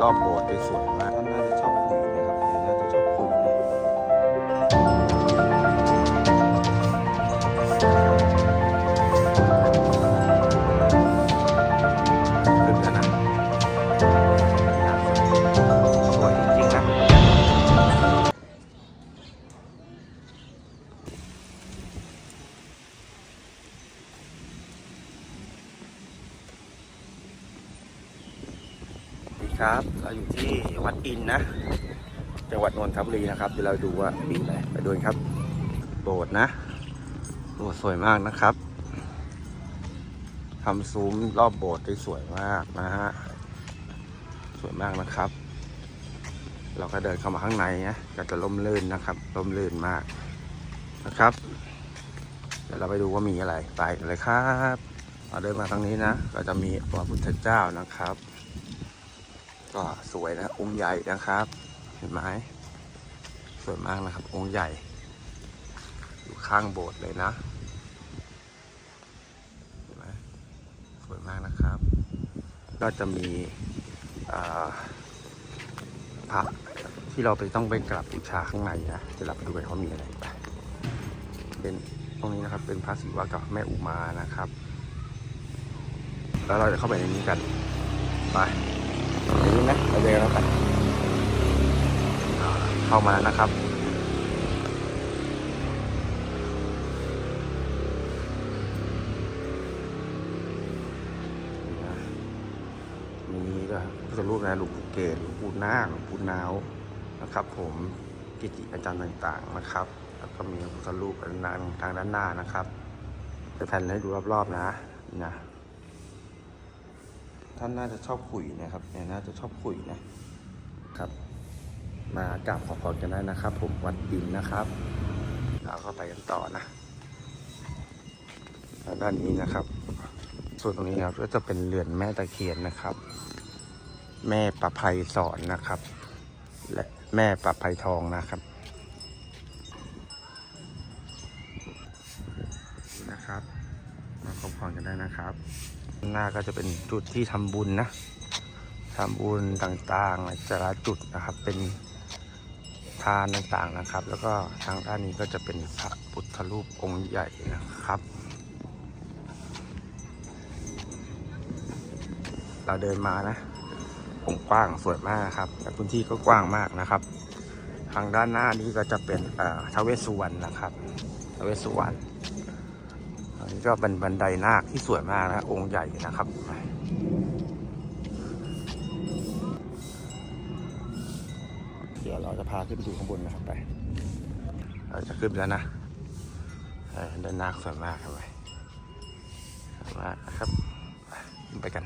รอบโบสถ์ได้สวยมาก ครับเราอยู่ที่วัดอินนะ จังหวัดนนทบุรีนะครับเดี๋ยวเราดูว่ามีอะไรไปดูครับ โบสถ์นะ โบสถ์สวยมากนะครับทำซุ้มรอบโบสถ์ได้สวยมากนะฮะสวยมากนะครับ เราก็เดินเข้ามาข้างในนะก็จะล่มลื่นนะครับล่มลื่นมากนะครับ เดี๋ยวเราไปดูว่ามีอะไรไปกันเลยครับเราเดินมาทางนี้นะ ก็จะมีพระพุทธเจ้านะครับ ก็สวยนะ องค์ใหญ่นะครับ เห็นไหมสวยมากนะครับ องค์ใหญ่ อยู่ข้างโบสถ์เลยนะเห็นไหมสวยมากนะครับ ก็จะมีพระที่เราไปต้องไปกราบบูชาข้างในนะจะรับดูกันเขามีอะไรไปเป็นตรงนี้นะครับ เป็นพระศิวะกับแม่อุมานะครับ แล้วเราจะเข้าไปในนี้กัน ไป เดี๋ยวนี้นะเราเดินแล้วกันเข้ามาแล้วนะครับมีก็พุทธรูปนะหลวงปู่เกศหลวงปู่นาคหลวงปู่นาวนะครับ ผมกิจิอาจารย์ต่างๆนะครับ แล้วก็มีพุทธรูปอันนั้นทางด้านหน้านะครับจะแผ่นให้ดูรอบๆนะนี่นะ ท่านน่าจะชอบคุยนะครับเนี่ยน่าจะชอบคุยนะครับ มากราบขอพรกันได้นะครับ ผมวัดดินนะครับเราก็ไปกันต่อนะด้านนี้นะครับ ส่วนตรงนี้นะครับก็จะเป็นเรือนแม่ตะเคียนนะครับ แม่ประภัยสอนนะครับ และแม่ประภัยทองนะครับนะครับมาขอพรกันได้นะครับ หน้าก็จะเป็นจุดที่ทำบุญนะทำบุญต่างๆแต่ละจุดนะครับเป็นทานต่างๆนะครับ แล้วก็ทางด้านนี้ก็จะเป็นพระพุทธรูปองค์ใหญ่นะครับ เราเดินมานะองกว้างสวยมากครับและพื้นที่ก็กว้างมากนะครับ ทางด้านหน้านี้ก็จะเป็นเอ่อทเวสสุวรรณนะครับทเวสสุวรรณ นี้ก็เป็นบันไดนาคที่สวยมากนะองค์ใหญ่นะครับเดี๋ยวเราจะพาขึ้นไปดูข้างบนนะครับไป เราจะขึ้นแล้วนะเด้านนาคสวยมากครับไปสวยมากนะครับไปกัน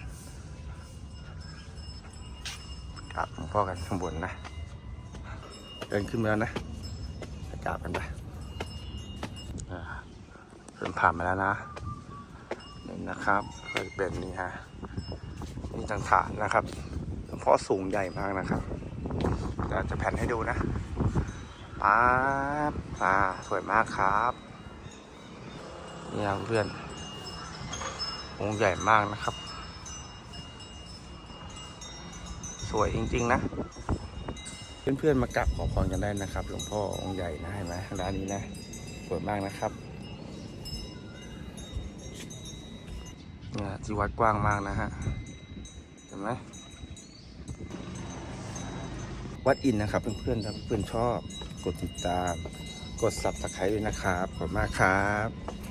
กราบหลวงพ่อกันข้างบนนะ เดินขึ้นมาแล้วนะกราบกันไป เริ่มผ่านมาแล้วนะนี่นะครับก็เป็นนี่ฮะนี่ต่างฐานนะครับหลวงพ่อสูงใหญ่มากนะครับเดี๋ยวจะแผ่นให้ดูนะป๊าบอ่าสวยมากครับนี่นะเพื่อนองค์ใหญ่มากนะครับ สวยจริง ๆ นะ เพื่อนๆมากราบขอพรกันได้นะครับ หลวงพ่อองค์ใหญ่นะเห็นไหมทางด้านนี้นะสวยมากนะครับ เนี่ยที่วัดกว้างมากนะฮะ เห็นไหมวัดอินนะครับ เพื่อนๆถ้าเพื่อนชอบ กดติดตาม กด subscribe ด้วยนะครับ ขอบคุณมากครับ